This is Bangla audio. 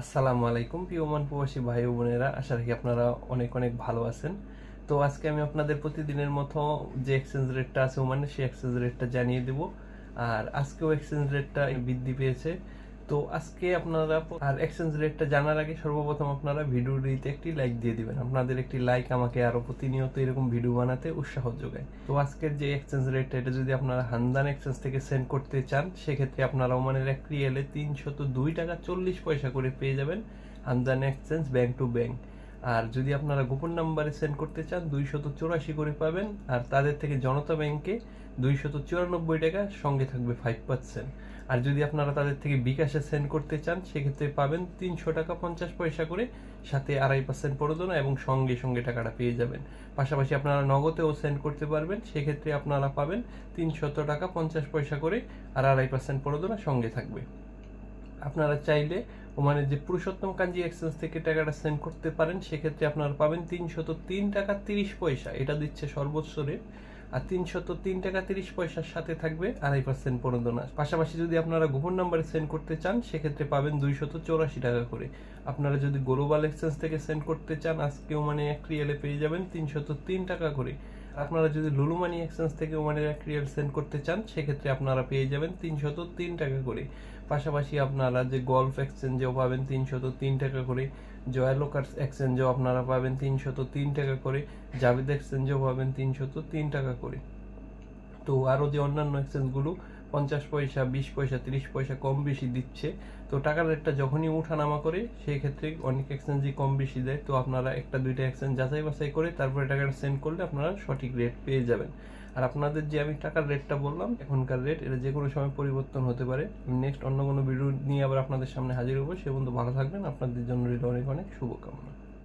আসসালামু আলাইকুম পিওমান প্রবাসী ভাই বোনেরা। আশা রাখি আপনারা অনেক অনেক ভালো আছেন। তো আজকে আমি আপনাদের প্রতিদিনের মতো যে এক্সচেঞ্জ রেটটা আছে ওমানে সেই এক্সচেঞ্জ রেটটা জানিয়ে দেব। আর আজকেও এক্সচেঞ্জ রেটটা বৃদ্ধি পেয়েছে। তো আজকে আপনারা আর এক্সচেঞ্জ রেটটা জানার আগে সর্বপ্রথম আপনারা ভিডিওটিতে একটি লাইক দিয়ে দিবেন। আপনাদের একটি লাইক আমাকে আরও প্রতিনিয়ত এরকম ভিডিও বানাতে উৎসাহ যোগায়। তো আজকের যে এক্সচেঞ্জ রেটটা এটা যদি আপনারা হান্দান এক্সচেঞ্জ থেকে সেন্ড করতে চান, সেক্ষেত্রে আপনারা ওমানের এক রিয়েলে তিনশত দুই টাকা চল্লিশ পয়সা করে পেয়ে যাবেন হান্দান এক্সচেঞ্জ ব্যাংক টু ব্যাংক আর যদি আপনারা গোপন নাম্বারে সেন্ড করতে চান, দুইশত চৌরাশি করে পাবেন। আর তাদের থেকে জনতা ব্যাংকে দুইশত চুরানব্বই টাকা সঙ্গে থাকবে ফাইভ পার্সেন্ট আর যদি আপনারা তাদের থেকে বিকাশে সেন্ড করতে চান, সেক্ষেত্রে পাবেন তিনশো টাকা পঞ্চাশ পয়সা করে, সাথে আড়াই পার্সেন্ট প্রণোদনা এবং সঙ্গে সঙ্গে টাকাটা পেয়ে যাবেন। পাশাপাশি আপনারা নগদেও সেন্ড করতে পারবেন, সেক্ষেত্রে আপনারা পাবেন তিনশত টাকা পঞ্চাশ পয়সা করে, আর আড়াই পার্সেন্ট প্রণোদনা সঙ্গে থাকবে। আপনারা চাইলে ওমানের যে পুরুষোত্তম কাঞ্জি এক্সচেঞ্জ থেকে টাকাটা সেন্ড করতে পারেন, সেক্ষেত্রে আপনারা পাবেন তিনশত তিন টাকা তিরিশ পয়সা। এটা দিচ্ছে সর্বোচ্চ রেট আর তিনশত তিন টাকা তিরিশ পয়সার সাথে থাকবে আড়াই পার্সেন্ট প্রণোদনা পাশাপাশি যদি আপনারা গোপন নাম্বারে সেন্ড করতে চান, সেক্ষেত্রে পাবেন দুইশত চৌরাশি টাকা করে। আপনারা যদি গ্লোবাল এক্সচেঞ্জ থেকে সেন্ড করতে চান, আজকেও মানে এক রিয়েলে পেয়ে যাবেন তিনশত তিন টাকা করে। আপনারা যদি লুলু মানি এক্সচেঞ্জ থেকে ওমানের এক রিয়েল সেন্ড করতে চান, সেক্ষেত্রে আপনারা পেয়ে যাবেন তিনশত তিন টাকা করে। পাশাপাশি আপনারা যে গলফ এক্সচেঞ্জেও পাবেন তিনশত তিন টাকা করে। জয়ালোকার এক্সচেঞ্জেও আপনারা পাবেন তিনশত তিন টাকা করে জাভেদ এক্সচেঞ্জেও পাবেন তিনশত তিন টাকা করে। তো আরও যে অন্যান্য এক্সচেঞ্জগুলো পঞ্চাশ পয়সা, বিশ পয়সা, তিরিশ পয়সা কম বেশি দিচ্ছে। তো টাকার রেটটা যখনই উঠানামা করে, সেই ক্ষেত্রে অনেক এক্সচেঞ্জই কম বেশি দেয়। তো আপনারা একটা, দুইটা এক্সচেঞ্জ যাচাই বাছাই করে তারপরে টাকাটা সেন্ড করলে আপনারা সঠিক রেট পেয়ে যাবেন। আর আপনাদের যে আমি টাকার রেটটা বললাম, এখনকার রেট এটা যে কোনো সময় পরিবর্তন হতে পারে। নেক্সট অন্য কোনো ভিডিও নিয়ে আবার আপনাদের সামনে হাজির হব। সে পর্যন্ত ভালো থাকবেন। আপনাদের জন্য রইল অনেক অনেক শুভকামনা।